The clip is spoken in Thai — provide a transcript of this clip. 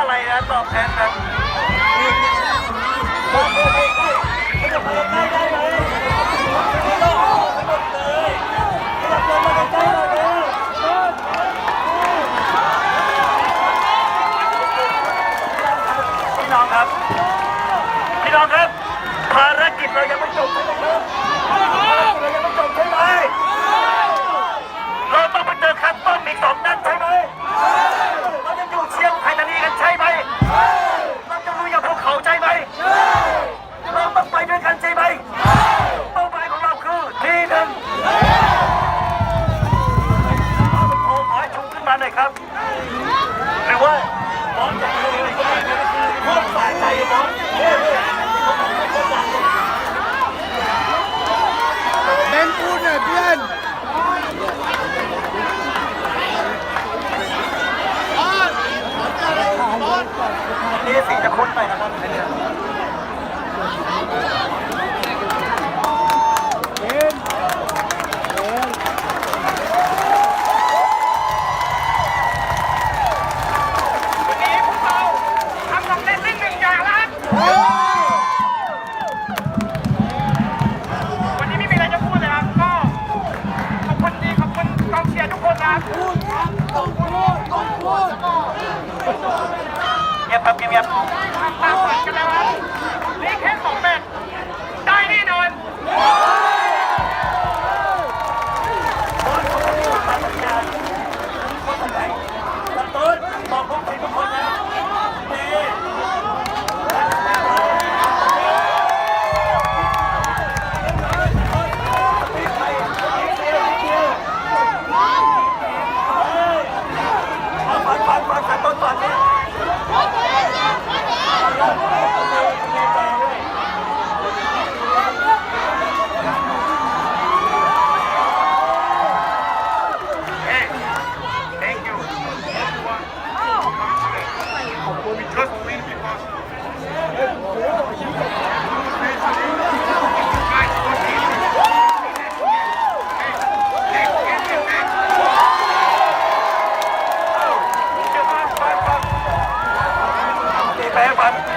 อะไรนะตอบแทนแบบพี่น้องครับ ภารงไปเรายังไม่จบ็นพูเหน่อยเพื่อนนี่สีจะคุ้นไปนะครับ ได้ทำตามกฎกันแล้วครับนี่แค่สองแมตช์ পাচ্ছি